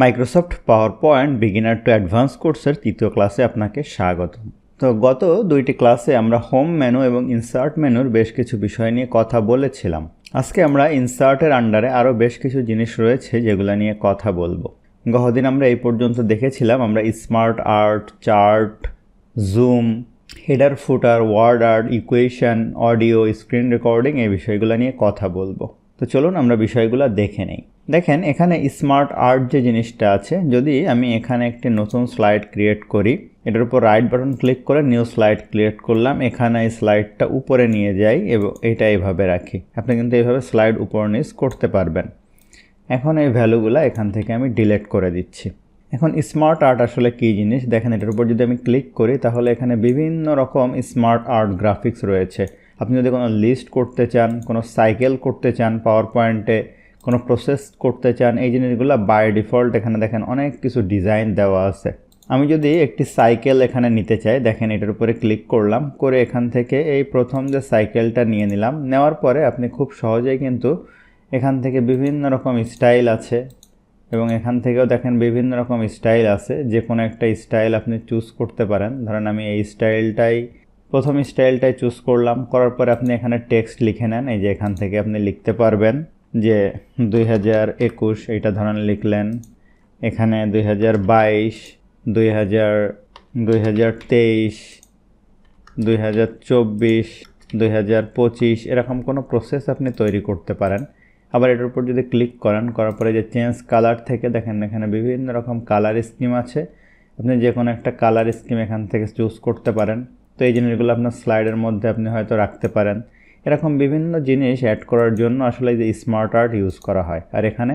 Microsoft power point beginner to advance কোর্সের তৃতীয় ক্লাসে আপনাকে স্বাগত তো গত দুইটি ক্লাসে আমরা হোম মেনু এবং ইনসার্ট মেনুর বেশ কিছু বিষয় নিয়ে কথা বলেছিলাম। আজকে আমরা ইনসার্টের আন্ডারে আরও বেশ কিছু জিনিস রয়েছে যেগুলো নিয়ে কথা বলব। গতদিন আমরা এই পর্যন্ত দেখেছিলাম, আমরা smart art chart zoom header footer word art equation audio screen recording এই বিষয়গুলো নিয়ে কথা বলব। তো চলুন আমরা বিষয়গুলো দেখে নেই। দেখেন, এখানে স্মার্ট আর্ট যে জিনিসটা আছে, যদি আমি এখানে একটি নতুন স্লাইড ক্রিয়েট করি, এটার উপর রাইট বাটন ক্লিক করে নিউ স্লাইড ক্রিয়েট করলাম, এখানে এই স্লাইডটা উপরে নিয়ে যাই এবং এটা এইভাবে রাখি। আপনি কিন্তু এইভাবে স্লাইড উপর নিচ করতে পারবেন। এখন এই ভ্যালুগুলো এখান থেকে আমি ডিলেট করে দিচ্ছি। এখন স্মার্ট আর্ট আসলে কী জিনিস? দেখেন, এটার উপর যদি আমি ক্লিক করি, তাহলে এখানে বিভিন্ন রকম স্মার্ট আর্ট গ্রাফিক্স রয়েছে। আপনি যদি কোনো লিস্ট করতে চান, কোনো সাইকেল করতে চান পাওয়ার পয়েন্টে কোনো প্রসেস করতে চান, এই জিনিসগুলো বাই ডিফল্ট এখানে দেখেন অনেক কিছু ডিজাইন দেওয়া আছে। আমি যদি একটি সাইকেল এখানে নিতে চাই, দেখেন এটার উপরে ক্লিক করলাম, করে এখান থেকে এই প্রথম যে সাইকেলটা নিয়ে নিলাম, নেওয়ার পরে আপনি খুব সহজেই কিন্তু এখান থেকে বিভিন্ন রকম স্টাইল আছে এবং এখান থেকেও দেখেন বিভিন্ন রকম স্টাইল আছে, যে কোনো একটা স্টাইল আপনি চুজ করতে পারেন। ধরেন আমি এই স্টাইলটাই প্রথম স্টাইলটাই চুজ করলাম, করার পরে আপনি এখানে টেক্সট লিখে নেন, এই যে এখান থেকে আপনি লিখতে পারবেন। যে দুই হাজার একুশ এইটা ধরেন লিখলেন, এখানে দুই হাজার বাইশ, দুই হাজার দুই হাজার তেইশ, দুই হাজার চব্বিশ, দুই হাজার পঁচিশ, এরকম কোনো প্রসেস আপনি তৈরি করতে পারেন। আবার এটার উপর যদি ক্লিক করেন, করার পরে যে চেঞ্জ কালার থেকে দেখেন, এখানে বিভিন্ন রকম কালার স্কিম আছে। আপনি যে কোনো একটা কালার স্কিম এখান থেকে চুজ করতে পারেন। তো এই জিনিসগুলো আপনার স্লাইডের মধ্যে আপনি হয়তো রাখতে পারেন। এরকম বিভিন্ন জিনিস অ্যাড করার জন্য আসলে যে স্মার্ট আর্ট ইউজ করা হয়। আর এখানে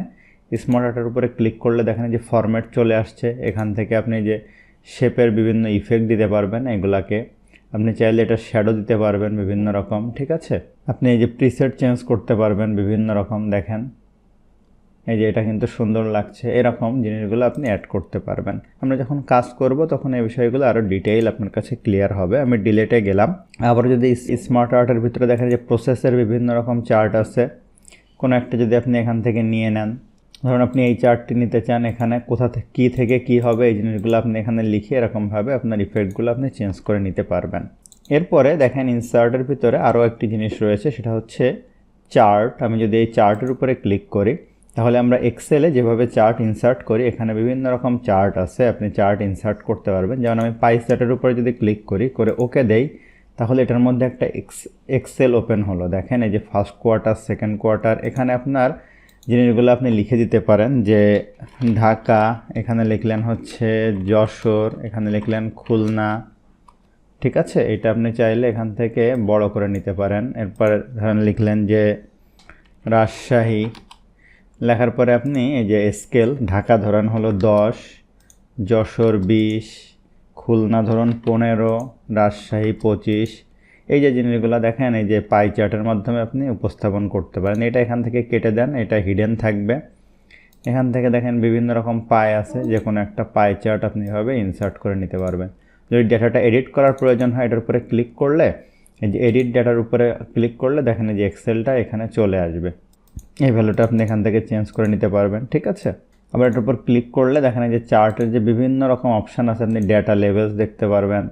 স্মার্ট আর্টের উপরে ক্লিক করলে দেখেন যে ফরম্যাট চলে আসছে। এখান থেকে আপনি যে শেপের বিভিন্ন ইফেক্ট দিতে পারবেন, এগুলাকে আপনি চাইলে এটা শ্যাডো দিতে পারবেন বিভিন্ন রকম, ঠিক আছে? আপনি এই যে প্রিসেট চেঞ্জ করতে পারবেন বিভিন্ন রকম, দেখেন। এই যে এটা কিন্তু সুন্দর লাগছে, এরকম জিনিসগুলো আপনি অ্যাড করতে পারবেন। আমরা যখন কাজ করব, তখন এই বিষয়গুলো আরও ডিটেইল আপনার কাছে ক্লিয়ার হবে। আমি ডিলেটে গেলাম। আবার যদি স্মার্ট আর্টের ভিতরে দেখেন যে প্রসেসের বিভিন্ন রকম চার্ট আছে। কোনো একটা যদি আপনি এখান থেকে নিয়ে নেন, ধরুন আপনি এই চার্টটি নিতে চান এখানে, কোথা থেকে কী থেকে কী হবে এই জিনিসগুলো আপনি এখানে লিখে এরকমভাবে আপনার ইফেক্টগুলো আপনি চেঞ্জ করে নিতে পারবেন। এরপরে দেখেন ইনসার্টের ভিতরে আরও একটি জিনিস রয়েছে, সেটা হচ্ছে চার্ট আমি যদি এই চার্টের উপরে ক্লিক করি তাহলে আমরা এক্সেলে যেভাবে চার্ট ইনসার্ট করি, এখানে বিভিন্ন রকম চার্ট আছে, আপনি চার্ট ইনসার্ট করতে পারবেন। যেমন আমি পাই চার্টের উপরে যদি ক্লিক করি, করে ওকে দেই, তাহলে এটার মধ্যে একটা এক্স এক্সেল ওপেন হলো। দেখেন, এই যে ফার্স্ট কোয়ার্টার সেকেন্ড কোয়ার্টার এখানে আপনার জিনিসগুলো আপনি লিখে দিতে পারেন, যে ঢাকা, এখানে লিখলেন হচ্ছে যশোর, এখানে লিখলেন খুলনা, ঠিক আছে? এটা আপনি চাইলে এখান থেকে বড় করে নিতে পারেন। এরপর ধরেন লিখলেন যে রাজশাহী লেখার পরে আপনি এই যে স্কেল ঢাকা ধরেন হলো দশ, যশোর বিশ, খুলনা ধরুন পনেরো, রাজশাহী পঁচিশ। এই যে জিনিসগুলো দেখেন, এই যে পাই চার্টের মাধ্যমে আপনি উপস্থাপন করতে পারেন। এটা এখান থেকে কেটে দেন, এটা হিডেন থাকবে। এখান থেকে দেখেন বিভিন্ন রকম পাই আছে, যে কোনো একটা পাই চার্ট আপনি এভাবে ইনসার্ট করে নিতে পারবেন। যদি ডেটাটা এডিট করার প্রয়োজন হয়, এটার উপরে ক্লিক করলে, এই যে এডিট ডেটার উপরে ক্লিক করলে দেখেন এই যে এক্সেলটা এখানে চলে আসবে। এই ভ্যালুটা আপনি এখান থেকে চেঞ্জ করে নিতে পারবেন, ঠিক আছে? আবার এটার উপর ক্লিক করলে দেখেন যে চার্টের যে বিভিন্ন রকম অপশান আছে, আপনি ডেটা লেভেলস দেখতে পারবেন।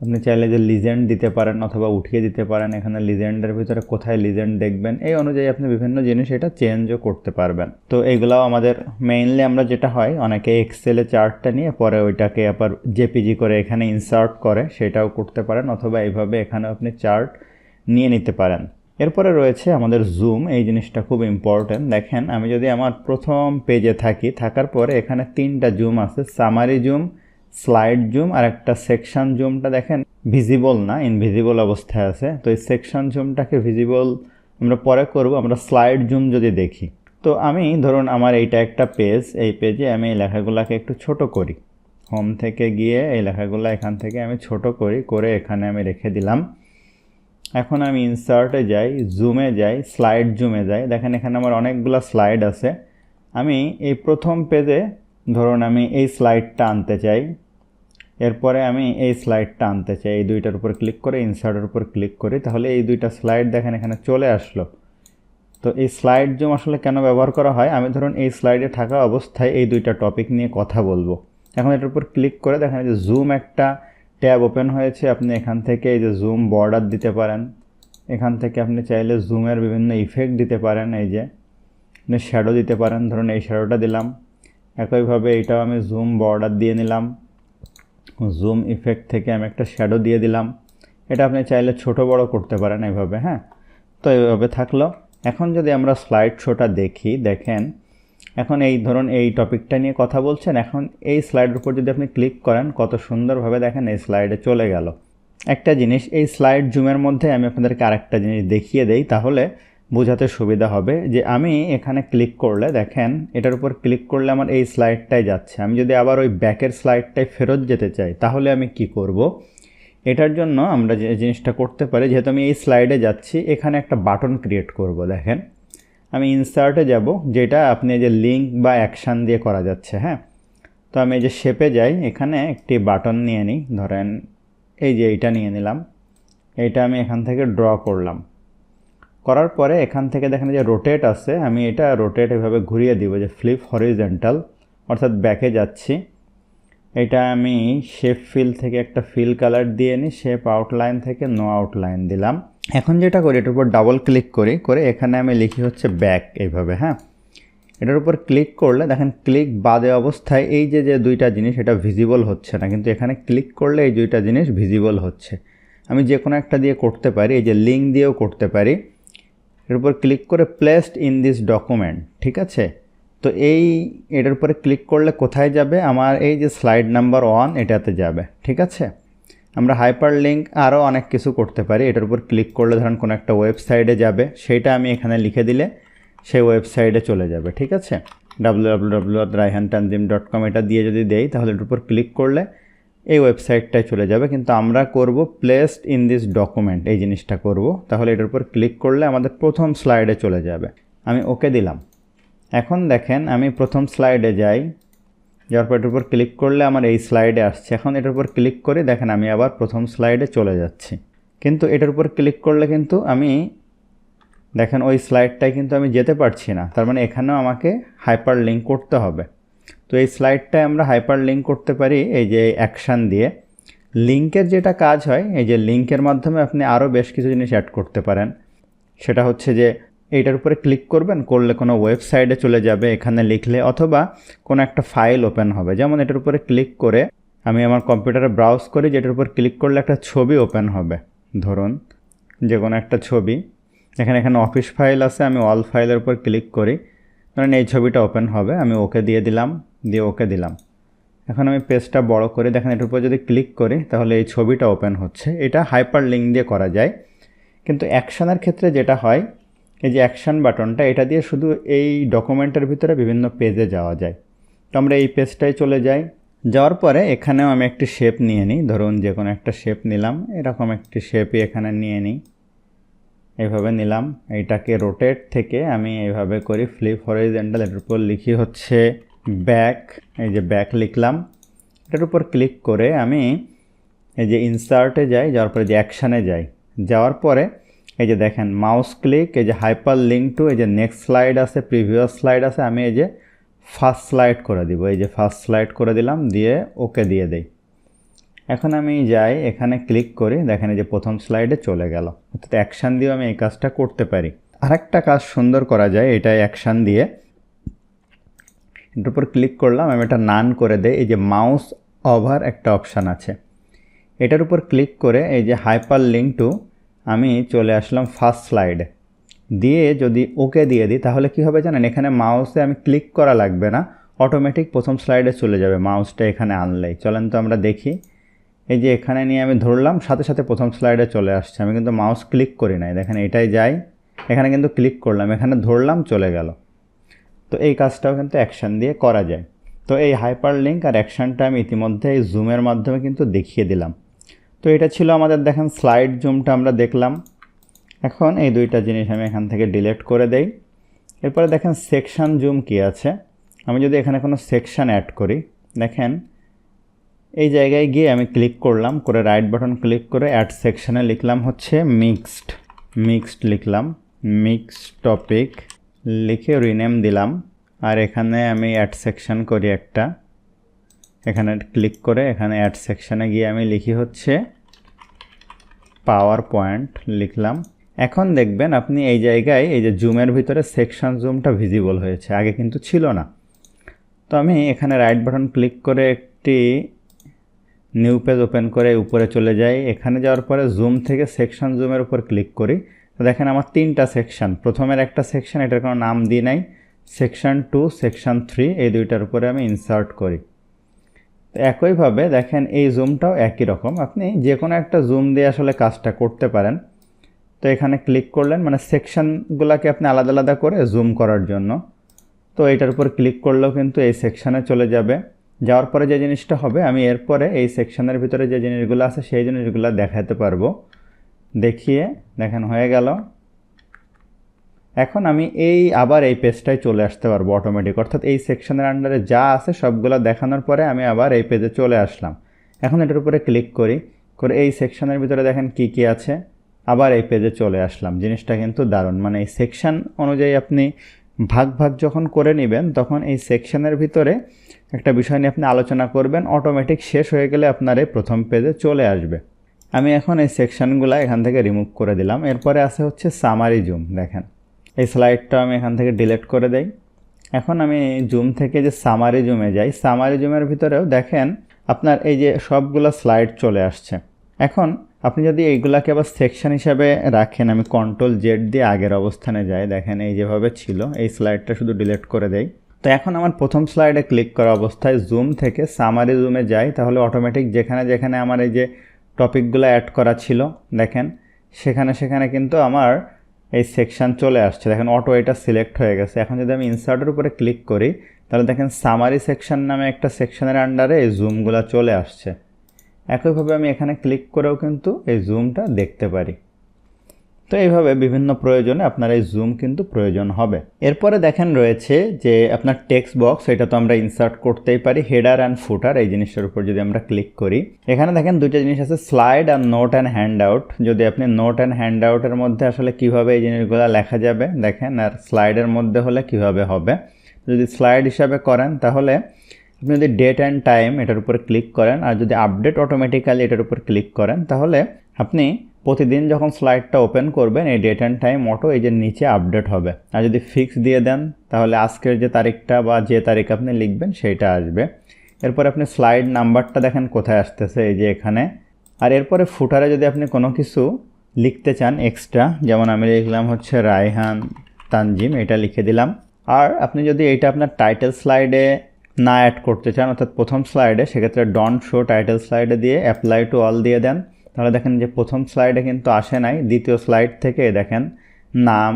আপনি চাইলে যে লিজেন্ড দিতে পারেন অথবা উঠিয়ে দিতে পারেন, এখানে লিজেন্ডের ভিতরে কোথায় লিজেন্ড দেখবেন, এই অনুযায়ী আপনি বিভিন্ন জিনিস এটা চেঞ্জও করতে পারবেন। তো এগুলাও আমাদের মেইনলি আমরা যেটা হয়, অনেকে এক্সেলে চার্টটা নিয়ে পরে ওইটাকে আবার জেপিজি করে এখানে ইনসার্ট করে সেটাও করতে পারেন, অথবা এইভাবে এখানে আপনি চার্ট নিয়ে নিতে পারেন। এরপরে রয়েছে আমাদের জুম এই জিনিসটা খুব ইম্পর্ট্যান্ট দেখেন, আমি যদি আমার প্রথম পেজে থাকি, থাকার পরে এখানে তিনটা জুম আছে সামারি জুম স্লাইড জুম আর একটা সেকশন জুমটা দেখেন ভিজিবল না ইনভিজিবল অবস্থায় আছে। তো এই সেকশন জুমটাকে ভিজিবল আমরা পরে করব, আমরা স্লাইড জুম যদি দেখি। তো আমি, ধরুন আমার এইটা একটা পেজ এই পেজে আমি এই লেখাগুলোকে একটু ছোট করি। হোম থেকে গিয়ে এই লেখাগুলো এখান থেকে আমি ছোট করি, করে এখানে আমি রেখে দিলাম। এখন আমি ইনসার্টে যাই জুমে যাই স্লাইড জুমে যাই। দেখেন এখানে আমার অনেকগুলো স্লাইড আছে। আমি এই প্রথম পেজে ধরুন আমি এই স্লাইডটা আনতে চাই। এরপরে আমি এই স্লাইডটা আনতে চাই। এই দুইটার উপর ক্লিক করে ইনসার্টের উপর ক্লিক করি। তাহলে এই দুইটা স্লাইড দেখেন এখানে চলে আসলো। তো এই স্লাইড জুম আসলে কেন ব্যবহার করা হয়? আমি ধরুন এই স্লাইডে থাকা অবস্থায় এই দুইটা টপিক নিয়ে কথা বলব। এখন এটার উপর ক্লিক করে দেখেন যে জুম একটা ট্যাব ওপেন হয়েছে, আপনি এখান থেকে এই যে জুম বর্ডার দিতে পারেন। এখান থেকে আপনি চাইলে জুমের বিভিন্ন ইফেক্ট দিতে পারেন, এই যে। আপনি শ্যাডো দিতে পারেন, ধরুন এই শ্যাডোটা দিলাম। একইভাবে এইটাও আমি জুম বর্ডার দিয়ে নিলাম। জুম ইফেক্ট থেকে আমি একটা শ্যাডো দিয়ে দিলাম। এটা আপনি চাইলে ছোট বড় করতে পারেন এইভাবে হ্যাঁ? তো এইভাবে থাকল। এখন যদি আমরা স্লাইড শোটা দেখি, দেখেন এখন এই ধরুন এই টপিকটা নিয়ে কথা বলছেন, এখন এই স্লাইডের উপর যদি আপনি ক্লিক করেন, কত সুন্দরভাবে দেখেন এই স্লাইডে চলে গেল। একটা জিনিস, এই স্লাইড জুমের মধ্যে আমি আপনাদেরকে আরেকটা জিনিস দেখিয়ে দেই, তাহলে বোঝাতে সুবিধা হবে যে আমি এখানে ক্লিক করলে, দেখেন এটার উপর ক্লিক করলে আমার এই স্লাইডটাই যাচ্ছে। আমি যদি আবার ওই ব্যাকের স্লাইডটায় ফেরত যেতে চাই, তাহলে আমি কি করব? এটার জন্য আমরা যে জিনিসটা করতে পারি, যেহেতু আমি এই স্লাইডে যাচ্ছি, এখানে একটা বাটন ক্রিয়েট করব, দেখেন। আমি ইনসার্টে যাব, যেটা আপনি যে লিঙ্ক বা অ্যাকশান দিয়ে করা যাচ্ছে হ্যাঁ? তো আমি যে শেপে যাই, এখানে একটি বাটন নিয়ে নিই, ধরেন এই যে এইটা নিয়ে নিলাম, এইটা আমি এখান থেকে ড্র করলাম। করার পরে এখান থেকে দেখেন যে রোটেট আছে, আমি এটা রোটেট এভাবে ঘুরিয়ে দিব, যে ফ্লিপ হরিজেন্টাল অর্থাৎ ব্যাকে যাচ্ছি। এটা আমি শেপ ফিল থেকে একটা ফিল কালার দিয়ে নিই শেপ আউটলাইন থেকে নো আউটলাইন দিলাম। এখন যেটা করি, এটার উপর ডাবল ক্লিক করি, করে এখানে আমি লিখি হচ্ছে ব্যাক এইভাবে হ্যাঁ? এটার উপর ক্লিক করলে, দেখেন ক্লিক বাদে অবস্থায় এই যে যে দুইটা জিনিস, এটা ভিজিবল হচ্ছে না, কিন্তু এখানে ক্লিক করলে এই দুইটা জিনিস ভিজিবল হচ্ছে। আমি যে কোনো একটা দিয়ে করতে পারি, এই যে লিঙ্ক দিয়েও করতে পারি। এর উপর ক্লিক করে প্লেসড ইন দিস ডকুমেন্ট ঠিক আছে? তো এই, এটার উপরে ক্লিক করলে কোথায় যাবে? আমার এই যে স্লাইড নাম্বার ওয়ান এটাতে যাবে, ঠিক আছে? আমরা হাইপার লিঙ্ক আরও অনেক কিছু করতে পারি। এটার উপর ক্লিক করলে ধরেন কোনো একটা ওয়েবসাইটে যাবে, সেইটা আমি এখানে লিখে দিলে সেই ওয়েবসাইটে চলে যাবে, ঠিক আছে? ডাব্লু ডট কম এটা দিয়ে যদি দেই, তাহলে এটার উপর ক্লিক করলে এই ওয়েবসাইটটায় চলে যাবে। কিন্তু আমরা করব প্লেসড ইন দিস ডকুমেন্ট এই জিনিসটা করব। তাহলে এটার উপর ক্লিক করলে আমাদের প্রথম স্লাইডে চলে যাবে। আমি ওকে দিলাম। এখন দেখেন, আমি প্রথম স্লাইডে যাই। যাওয়ার পর এটার উপর ক্লিক করলে আমার এই স্লাইডে আসছে। এখন এটার উপর ক্লিক করে দেখেন আমি আবার প্রথম স্লাইডে চলে যাচ্ছি। কিন্তু এটার উপর ক্লিক করলে কিন্তু আমি দেখেন ওই স্লাইডটায় কিন্তু আমি যেতে পারছি না। তার মানে এখানেও আমাকে হাইপার লিঙ্ক করতে হবে। তো এই স্লাইডটায় আমরা হাইপার লিঙ্ক করতে পারি এই যে অ্যাকশান দিয়ে। লিঙ্কের যেটা কাজ হয়, এই যে লিঙ্কের মাধ্যমে আপনি আরও বেশ কিছু জিনিস অ্যাড করতে পারেন। সেটা হচ্ছে যে এইটার উপরে ক্লিক করবেন, করলে কোনো ওয়েবসাইটে চলে যাবে এখানে লিখলে, অথবা কোনো একটা ফাইল ওপেন হবে। যেমন এটার উপরে ক্লিক করে আমি আমার কম্পিউটারে ব্রাউজ করি, যেটার উপর ক্লিক করলে একটা ছবি ওপেন হবে। ধরুন, যে কোনো একটা ছবি। এখানে এখানে অফিস ফাইল আছে, আমি অল ফাইলের উপর ক্লিক করি। ধরেন এই ছবিটা ওপেন হবে, আমি ওকে দিয়ে দিলাম, দিয়ে ওকে দিলাম। এখন আমি পেজটা বড় করে, দেখেন এটার উপর যদি ক্লিক করি, তাহলে এই ছবিটা ওপেন হচ্ছে। এটা হাইপার লিঙ্ক দিয়ে করা যায়। কিন্তু অ্যাকশানের ক্ষেত্রে যেটা হয় এই যে অ্যাকশান বাটনটা, এটা দিয়ে শুধু এই ডকুমেন্টের ভিতরে বিভিন্ন পেজে যাওয়া যায়। তো আমরা এই পেজটায় চলে যাই। যাওয়ার পরে এখানেও আমি একটি শেপ নিয়ে নিই। ধরুন যে কোনো একটা শেপ নিলাম, এরকম একটি শেপই এখানে নিয়ে নিই। এইভাবে নিলাম। এইটাকে রোটেট থেকে আমি এইভাবে করি। ফ্লিপ হরিজেন্টাল এটার উপর লিখি হচ্ছে ব্যাক এই যে ব্যাক লিখলাম। এটার উপর ক্লিক করে আমি এই যে ইনসার্টে যাই, যাওয়ার পরে যে অ্যাকশানে যাই। যাওয়ার পরে এই যে দেখেন মাউস ক্লিক এই যে হাইপার লিঙ্ক টু এই যে নেক্সট স্লাইড আছে প্রিভিয়াস স্লাইড আছে, আমি এই যে ফার্স্ট স্লাইড করে দিব। এই যে ফার্স্ট স্লাইড করে দিলাম, দিয়ে ওকে দিয়ে দেই। এখন আমি যাই, এখানে ক্লিক করি, দেখেন এই যে প্রথম স্লাইডে চলে গেল। অর্থাৎ অ্যাকশান দিয়েও আমি এই কাজটা করতে পারি। আরেকটা কাজ সুন্দর করা যায়, এটা অ্যাকশান দিয়ে। এটার উপর ক্লিক করলাম, আমি এটা নান করে দেয় এই যে মাউস ওভার একটা অপশান আছে। এটার উপর ক্লিক করে এই যে হাইপার লিঙ্ক টু আমি চলে আসলাম ফার্স্ট স্লাইডে দিয়ে যদি ওকে দিয়ে দিই, তাহলে কি হবে জানেন? এখানে মাউসে আমি ক্লিক করা লাগবে না। অটোমেটিক প্রথম স্লাইডে চলে যাবে মাউসটা এখানে আনলেই। চলেন তো আমরা দেখি। এই যে এখানে নিয়ে আমি ধরলাম, সাথে সাথে প্রথম স্লাইডে চলে আসছে। আমি কিন্তু মাউস ক্লিক করি নাই। দেখেন এটাই যাই এখানে কিন্তু ক্লিক করলাম। এখানে ধরলাম, চলে গেল। তো এই কাজটাও কিন্তু অ্যাকশান দিয়ে করা যায়। তো এই হাইপার লিঙ্ক আর অ্যাকশানটা আমি ইতিমধ্যে এই জুমের মাধ্যমে কিন্তু দেখিয়ে দিলাম। তো এটা ছিল আমাদের, দেখেন স্লাইড জুমটা আমরা দেখলাম। এখন এই দুইটা জিনিস আমি এখান থেকে ডিলেট করে দেই। এরপরে দেখেন সেকশান জুম কি আছে? আমি যদি এখানে কোনো সেকশান অ্যাড করি, দেখেন, এই জায়গায় গিয়ে আমি ক্লিক করলাম, করে রাইট বাটন ক্লিক করে অ্যাড সেকশানে লিখলাম হচ্ছে মিক্সড মিক্সড লিখলাম। মিক্স টপিক লিখে রিনেম দিলাম। আর এখানে আমি অ্যাড সেকশন করি একটা। এখানে ক্লিক করে এখানে অ্যাড সেকশানে গিয়ে আমি লিখি হচ্ছে পাওয়ার পয়েন্ট লিখলাম। এখন দেখবেন আপনি এই জায়গায় এই যে জুমের ভিতরে সেকশন জুমটা ভিজিবল হয়েছে, আগে কিন্তু ছিল না। তো আমি এখানে রাইট বাটন ক্লিক করে একটি নিউ পেজ ওপেন করে উপরে চলে যাই। এখানে যাওয়ার পরে জুম থেকে সেকশন জুমের উপর ক্লিক করি। তো দেখেন আমার তিনটা সেকশন প্রথমের একটা সেকশন এটার কোনো নাম দিই নাই। সেকশন টু সেকশন থ্রি এই দুইটার উপরে আমি ইনসার্ট করি। একইভাবে দেখেন এই জুমটাও একই রকম। আপনি যে কোনো একটা জুম দিয়ে আসলে কাজটা করতে পারেন। তো এখানে ক্লিক করলেন মানে সেকশনগুলোকে আপনি আলাদা আলাদা করে জুম করার জন্য। তো এটার উপর ক্লিক করলেও কিন্তু এই সেকশানে চলে যাবে। যাওয়ার পরে যে জিনিসটা হবে, আমি এরপরে এই সেকশানের ভিতরে যে জিনিসগুলো আছে, সেই জিনিসগুলো দেখাতে পারব। দেখিয়ে, দেখেন হয়ে গেল। এখন আমি এই আবার এই পেজটায় চলে আসতে পারব অটোমেটিক অর্থাৎ এই সেকশনের আন্ডারে যা আছে সবগুলো দেখানোর পরে আমি আবার এই পেজে চলে আসলাম। এখন এটার উপরে ক্লিক করি, করে এই সেকশনের ভিতরে দেখেন কি কি আছে, আবার এই পেজে চলে আসলাম। জিনিসটা কিন্তু দারুণ। মানে এই সেকশন অনুযায়ী আপনি ভাগ ভাগ যখন করে নেবেন, তখন এই সেকশনের ভিতরে একটা বিষয় নিয়ে আপনি আলোচনা করবেন অটোমেটিক শেষ হয়ে গেলে আপনার এই প্রথম পেজে চলে আসবে। আমি এখন এই সেকশনগুলো এখান থেকে রিমুভ করে দিলাম। এরপরে আছে হচ্ছে সামারি জুম দেখেন। এই স্লাইডটা আমি এখান থেকে ডিলেট করে দেই। এখন আমি জুম থেকে যে সামারি জুমে যাই সামারি জুমের ভিতরেও দেখেন আপনার এই যে সবগুলো স্লাইড চলে আসছে। এখন আপনি যদি এইগুলাকে আবার সেকশন হিসাবে রাখেন, আমি কন্ট্রোল জেড দিয়ে আগের অবস্থানে যাই, দেখেন এই যেভাবে ছিল, এই স্লাইডটা শুধু ডিলেট করে দেই। তো এখন আমার প্রথম স্লাইডে ক্লিক করা অবস্থায় জুম থেকে সামারি জুমে যাই, তাহলে অটোমেটিক যেখানে যেখানে আমার এই যে টপিকগুলো অ্যাড করা ছিল, দেখেন, সেখানে সেখানে কিন্তু আমার এই সেকশান চলে আসছে। দেখেন অটো এটা সিলেক্ট হয়ে গেছে। এখন যদি আমি ইনসার্টের উপরে ক্লিক করি, তাহলে দেখেন সামারি সেকশান নামে একটা সেকশানের আন্ডারে এই জুমগুলো চলে আসছে। একইভাবে আমি এখানে ক্লিক করেও কিন্তু এই জুমটা দেখতে পারি। তো এইভাবে বিভিন্ন প্রয়োজনে আপনার এই জুম কিন্তু প্রয়োজন হবে। এরপরে দেখেন রয়েছে যে আপনার টেক্সট বক্স এটা তো আমরা ইনসার্ট করতেই পারি হেডার অ্যান্ড ফুটার এই জিনিসটার উপর যদি আমরা ক্লিক করি। এখানে দেখেন দুইটা জিনিস আছে স্লাইড আর নোট অ্যান্ড হ্যান্ড আউট যদি আপনি নোট অ্যান্ড হ্যান্ড আউটের মধ্যে আসলে কীভাবে এই জিনিসগুলো লেখা যাবে, দেখেন, আর স্লাইডের মধ্যে হলে কীভাবে হবে। যদি স্লাইড হিসাবে করেন, তাহলে আপনি যদি ডেট অ্যান্ড টাইম এটার উপরে ক্লিক করেন, আর যদি আপডেট অটোমেটিক্যালি এটার উপর ক্লিক করেন, তাহলে আপনি প্রতিদিন যখন স্লাইডটা ওপেন করবেন, এই ডেট অ্যান্ড টাইম অটো এই যে নিচে আপডেট হবে। আর যদি ফিক্স দিয়ে দেন, তাহলে আজকের যে তারিখটা বা যে তারিখ আপনি লিখবেন সেইটা আসবে। এরপর আপনি স্লাইড নাম্বারটা দেখেন কোথায় আসতেছে, এই যে এখানে। আর এরপরে ফুটারে যদি আপনি কোনো কিছু লিখতে চান এক্সট্রা যেমন আমি লিখলাম হচ্ছে রায়হান তানজিম, এটা লিখে দিলাম। আর আপনি যদি এটা আপনার টাইটেল স্লাইডে না অ্যাড করতে চান, অর্থাৎ প্রথম স্লাইডে সেক্ষেত্রে ডন্ট শো টাইটেল স্লাইডে দিয়ে অ্যাপ্লাই টু অল দিয়ে দেন। তাহলে দেখেন যে প্রথম স্লাইডে কিন্তু আসে নাই, দ্বিতীয় স্লাইড থেকে দেখেন নাম,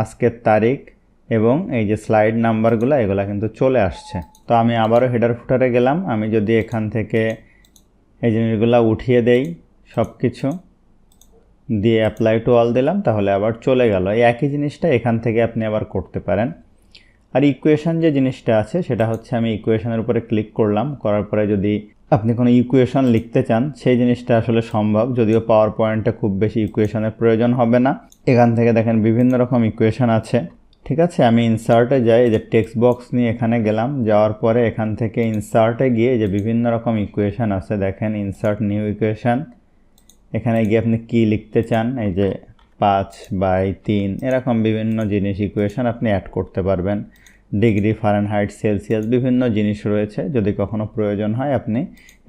আজকের তারিখ এবং এই যে স্লাইড নাম্বারগুলো এগুলো কিন্তু চলে আসছে। তো আমি আবারও হেডার ফুটারে গেলাম, আমি যদি এখান থেকে এই জিনিসগুলো উঠিয়ে দেই সব কিছু দিয়ে অ্যাপ্লাই টু অল দিলাম, তাহলে আবার চলে গেল। এই একই জিনিসটা এখান থেকে আপনি আবার করতে পারেন। আর ইকুয়েশান যে জিনিসটা আছে, সেটা হচ্ছে আমি ইকুয়েশানের উপরে ক্লিক করলাম, করার পরে যদি আপনি কোনো ইকুয়েশন লিখতে চান, সেই জিনিসটা আসলে সম্ভব, যদিও পাওয়ার পয়েন্টে খুব বেশি ইকুয়েশনের প্রয়োজন হবে না। এখান থেকে দেখেন বিভিন্ন রকম ইকুয়েশন আছে। ঠিক আছে? আমি ইনসার্টে যাই যে টেক্সট বক্স নিয়ে এখানে গেলাম, যাওয়ার পরে এখান থেকে ইনসার্টে গিয়ে যে বিভিন্ন রকম ইকুয়েশন আছে, দেখেন ইনসার্ট নিউ ইকুয়েশন এখানে গিয়ে আপনি কি লিখতে চান, এই যে পাঁচ বাই তিন, এরকম বিভিন্ন জিনিস ইকুয়েশন আপনি অ্যাড করতে পারবেন। ডিগ্রি ফারেনহাইট সেলসিয়াস বিভিন্ন জিনিস রয়েছে। যদি কখনো প্রয়োজন হয়, আপনি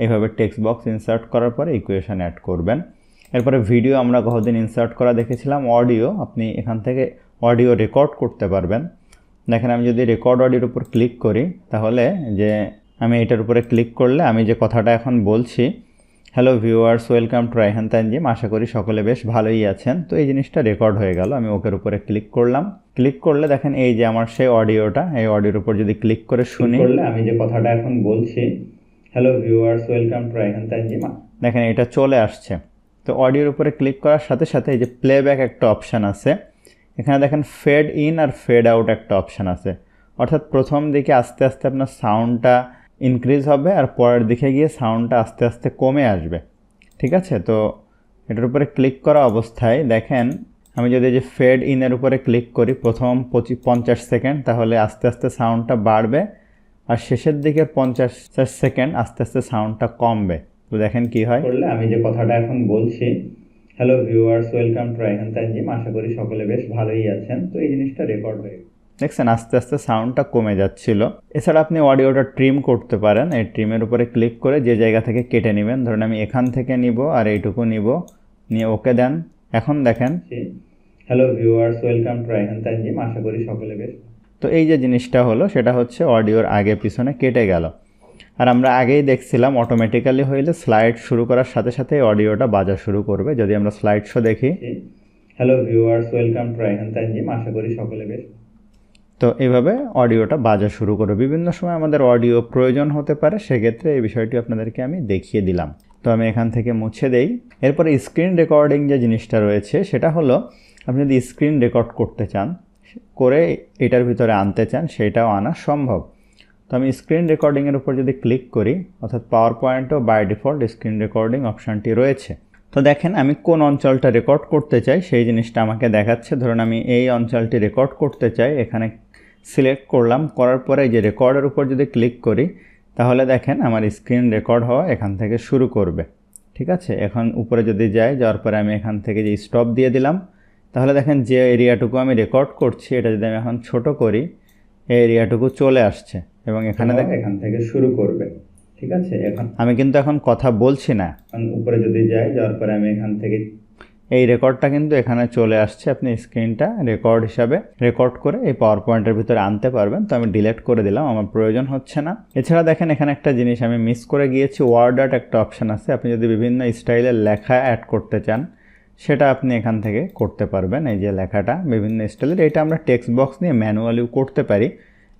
এইভাবে টেক্সট বক্স ইনসার্ট করার পরে ইকুয়েশন অ্যাড করবেন। এরপরে ভিডিও আমরা কতদিন ইনসার্ট করা দেখেছিলাম অডিও আপনি এখান থেকে অডিও রেকর্ড করতে পারবেন। দেখেন, আমি যদি রেকর্ড অডিওর উপর ক্লিক করি, তাহলে যে আমি এটার উপরে ক্লিক করলে আমি যে কথাটা এখন বলছি hello viewers welcome to Raihan Tanzim আশা করি সকলে বেশ ভালোই আছেন। তো এই জিনিসটা রেকর্ড হয়ে গেল, আমি ওকের উপরে ক্লিক করলাম। ক্লিক করলে দেখেন এই যে আমার সেই অডিওটা এই অডিওর উপর যদি ক্লিক করে শুনি। করলে আমি যে কথাটা এখন বলছি hello viewers welcome to Raihan Tanzim দেখেন এটা চলে আসছে। তো অডিওর উপরে ক্লিক করার সাথে সাথে এই যে প্লেব্যাক একটা অপশান আছে। এখানে দেখেন ফেড ইন আর ফেড আউট একটা অপশান আছে। অর্থাৎ প্রথম দিকে আস্তে আস্তে আপনার সাউন্ডটা ইনক্রিজ হবে আর পরের দিকে গিয়ে সাউন্ডটা আস্তে আস্তে কমে আসবে। ঠিক আছে? তো এটার উপরে ক্লিক করা অবস্থায় দেখেন আমি যদি এই যে ফেড ইনের উপরে ক্লিক করি প্রথম পঁচিশ পঞ্চাশ সেকেন্ড তাহলে আস্তে আস্তে সাউন্ডটা বাড়বে। আর শেষের দিকে পঞ্চাশ সেকেন্ড আস্তে আস্তে সাউন্ডটা কমবে। তো দেখেন কি হয়? করলে আমি যে কথাটা এখন বলছি hello viewers welcome to Raihan Tanzim আশা করি সকলে বেশ ভালোই আছেন। তো এই জিনিসটা রেকর্ড হয়ে দেখছেন আস্তে আস্তে সাউন্ডটা কমে যাচ্ছিল। এছাড়া আপনি অডিওটা ট্রিম করতে পারেন। এই ট্রিমের উপরে ক্লিক করে যে জায়গা থেকে কেটে নেবেন। ধরুন আমি এখান থেকে নিব আর এইটুকু নিব। নিয়ে ওকে দেন। এখন দেখেন। Hello viewers welcome to Raihan Tanzim আশা করি সকলে বেশ। তো এই যে জিনিসটা হলো সেটা হচ্ছে অডিওর আগে পিছনে কেটে গেল। আর আমরা আগেই দেখছিলাম অটোমেটিক্যালি হইলে স্লাইড শুরু করার সাথে সাথে অডিওটা বাজা শুরু করবে। যদি আমরা স্লাইড শো দেখি। Hello viewers welcome to Raihan Tanzim আশা করি সকলে বেশ। তো এইভাবে অডিওটা বাজা শুরু করবে। বিভিন্ন সময় আমাদের অডিও প্রয়োজন হতে পারে সেক্ষেত্রে এই বিষয়টি আপনাদেরকে আমি দেখিয়ে দিলাম। তো আমি এখান থেকে মুছে দেই। এরপরে স্ক্রিন রেকর্ডিং যে জিনিসটা রয়েছে, সেটা হলো, আপনি যদি স্ক্রিন রেকর্ড করতে চান, করে এটার ভিতরে আনতে চান, সেটাও আনা সম্ভব। তো আমি স্ক্রিন রেকর্ডিংয়ের উপর যদি ক্লিক করি, অর্থাৎ পাওয়ার পয়েন্টও বাই ডিফল্ট স্ক্রিন রেকর্ডিং অপশানটি রয়েছে। তো দেখেন, আমি কোন অঞ্চলটা রেকর্ড করতে চাই, সেই জিনিসটা আমাকে দেখাচ্ছে। ধরুন, আমি এই অঞ্চলটি রেকর্ড করতে চাই, এখানে সিলেক্ট করলাম, করার পরে যে রেকর্ডের উপর যদি ক্লিক করি তাহলে দেখেন আমার স্ক্রিন রেকর্ড হওয়া এখান থেকে শুরু করবে। ঠিক আছে? এখন উপরে যদি যাই যাওয়ার পরে আমি এখান থেকে যে স্টপ দিয়ে দিলাম তাহলে দেখেন যে এরিয়াটুকু আমি রেকর্ড করছি এটা যদি আমি এখন ছোট করি এই এরিয়াটুকু চলে আসছে এবং এখানে দেখেন এখান থেকে শুরু করবে। ঠিক আছে? এখন আমি কিন্তু এখন কথা বলছি না। উপরে যদি যাই যাওয়ার পরে আমি এখান থেকে এই রেকর্ডটা কিন্তু এখানে চলে আসছে, আপনি স্ক্রিনটা রেকর্ড হিসাবে রেকর্ড করে এই পাওয়ার পয়েন্টের ভিতরে আনতে পারবেন। তো আমি ডিলেট করে দিলাম, আমার প্রয়োজন হচ্ছে না। এছাড়া দেখেন, এখানে একটা জিনিস আমি মিস করে গিয়েছি ওয়ার্ড আর্ট একটা অপশান আছে। আপনি যদি বিভিন্ন স্টাইলের লেখা অ্যাড করতে চান, সেটা আপনি এখান থেকে করতে পারবেন। এই যে লেখাটা, বিভিন্ন স্টাইলের এটা আমরা টেক্সট বক্স নিয়ে ম্যানুয়ালিও করতে পারি।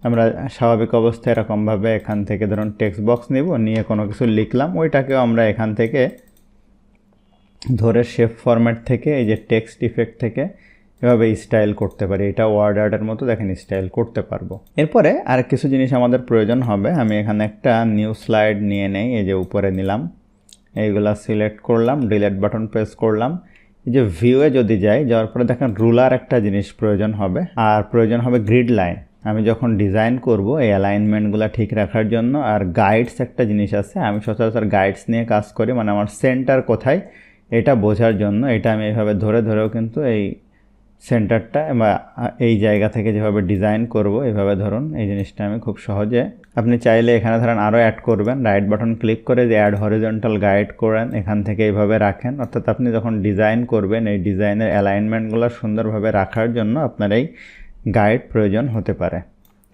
আমরা স্বাভাবিক অবস্থায় এরকমভাবে এখান থেকে ধরুন টেক্সট বক্স নিব, নিয়ে কোনো কিছু লিখলাম, ওইটাকেও আমরা এখান থেকে ধরে শেপ ফরম্যাট থেকে, এই যে টেক্সট ইফেক্ট থেকে এভাবে স্টাইল করতে পারি। এটা ওয়ার্ড আর্টের মতো দেখেন স্টাইল করতে পারব। এরপরে আর কিছু জিনিস আমাদের প্রয়োজন হবে। আমি এখানে একটা নিউ স্লাইড নিয়ে নেই, এই যে উপরে নিলাম। এইগুলা সিলেক্ট করলাম ডিলেট বাটন প্রেস করলাম। এই যে ভিউয়ে যদি যাই, যাওয়ার পরে দেখেন রুলার একটা জিনিস প্রয়োজন হবে। আর প্রয়োজন হবে গ্রিড লাইন আমি যখন ডিজাইন করব, এই অ্যালাইনমেন্টগুলো ঠিক রাখার জন্য আর গাইডস একটা জিনিস আছে। আমি সচরাচর গাইডস নিয়ে কাজ করি মানে আমার সেন্টার কোথায় এটা বোঝার জন্য, এটা আমি এইভাবে ধরে ধরেও কিন্তু এই সেন্টারটা বা এই জায়গা থেকে যেভাবে ডিজাইন করব এইভাবে ধরুন এই জিনিসটা আমি খুব সহজে। আপনি চাইলে এখানে ধরেন আরও অ্যাড করবেন রাইট বাটন ক্লিক করে যে অ্যাড হরিজন্টাল গাইড করেন, এখান থেকে এইভাবে রাখেন। অর্থাৎ আপনি যখন ডিজাইন করবেন, এই ডিজাইনের অ্যালাইনমেন্টগুলো সুন্দরভাবে রাখার জন্য আপনার এই গাইড প্রয়োজন হতে পারে।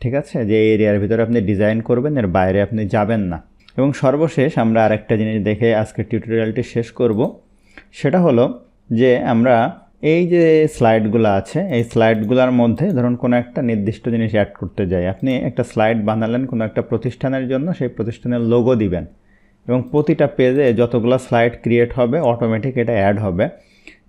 ঠিক আছে? যে এরিয়ার ভিতরে আপনি ডিজাইন করবেন, এর বাইরে আপনি যাবেন না। এবং সর্বশেষ আমরা আরেকটা জিনিস দেখে আজকে টিউটোরিয়ালটি শেষ করব। সেটা হলো যে আমরা এই যে স্লাইডগুলো আছে, এই স্লাইডগুলোর মধ্যে ধরুন কোনো একটা নির্দিষ্ট জিনিস অ্যাড করতে যাই, আপনি একটা স্লাইড বানালেন কোনো একটা প্রতিষ্ঠানের জন্য, সেই প্রতিষ্ঠানের লোগো দিবেন এবং প্রতিটা পেজে যতগুলো স্লাইড ক্রিয়েট হবে অটোমেটিক এটা অ্যাড হবে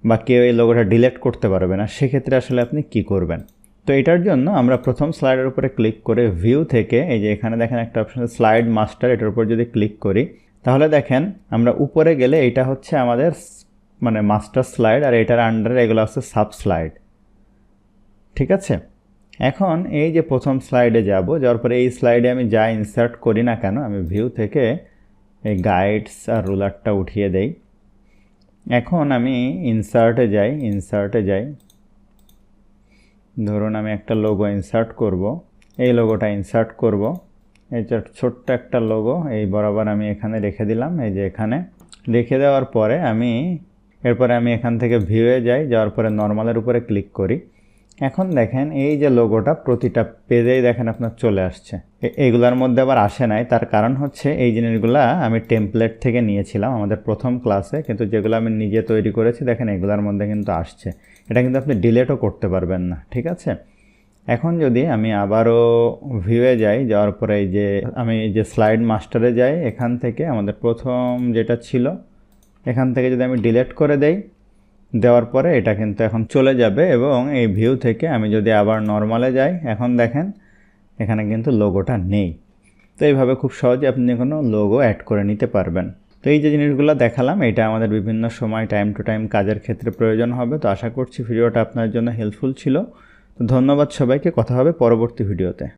বা কেউ এই লোগোটা ডিলেট করতে পারবে না। সেক্ষেত্রে আসলে আপনি কি করবেন? তো এটার জন্য আমরা প্রথম স্লাইডের উপরে ক্লিক করে ভিউ থেকে, এই যে এখানে দেখেন একটা অপশন স্লাইড মাস্টার এটার উপর যদি ক্লিক করি, তাহলে দেখেন আমরা উপরে গেলে এটা হচ্ছে আমাদের মানে মাস্টার স্লাইড আর এটার আন্ডারে এগুলো হচ্ছে সাব স্লাইড ঠিক আছে? এখন এই যে প্রথম স্লাইডে যাব, যাওয়ার পরে এই স্লাইডে আমি যা ইনসার্ট করি না কেন, আমি ভিউ থেকে এই গাইডস আর রুলারটা উঠিয়ে দেই। এখন আমি ইনসার্টে যাই ইনসার্টে যাই। ধরুন আমি একটা লোগো ইনসার্ট করব। এই লোগোটা ইনসার্ট করব। এই ছোট্ট একটা লোগো এই বরাবর আমি এখানে রেখে দিলাম। এই যে এখানে। রেখে দেওয়ার পরে আমি এরপরে আমি এখান থেকে ভিউয়ে যাই, যাওয়ার পরে নর্মালের উপরে ক্লিক করি। এখন দেখেন এই যে লোগোটা প্রতিটা পেজেই দেখেন আপনার চলে আসছে। এইগুলোর মধ্যে আবার আসে নাই, তার কারণ হচ্ছে এই জিনিসগুলা আমি টেমপ্লেট থেকে নিয়েছিলাম আমাদের প্রথম ক্লাসে কিন্তু যেগুলো আমি নিজে তৈরি করেছি, দেখেন এগুলোর মধ্যে কিন্তু আসছে। এটা কিন্তু আপনি ডিলেটও করতে পারবেন না, ঠিক আছে? এখন যদি আমি আবারও ভিউয়ে যাই, যাওয়ার পরে এই যে আমি যে স্লাইড মাস্টারে যাই, এখান থেকে আমাদের প্রথম যেটা ছিল এখান থেকে যদি আমি ডিলেট করে দেই, দেওয়ার পরে এটা কিন্তু এখন চলে যাবে এবং এই ভিউ থেকে আমি যদি আবার নর্মালে যাই, এখন দেখেন এখানে কিন্তু লোগোটা নেই। তো এইভাবে খুব সহজে আপনি কোনো লোগো অ্যাড করে নিতে পারবেন। তো এই যে জিনিসগুলো দেখালাম, এটা আমাদের বিভিন্ন সময় টাইম টু টাইম কাজের ক্ষেত্রে প্রয়োজন হবে। তো আশা করছি ভিডিওটা আপনার জন্য হেল্পফুল ছিল। তো ধন্যবাদ সবাইকে। কথা হবে পরবর্তী ভিডিওতে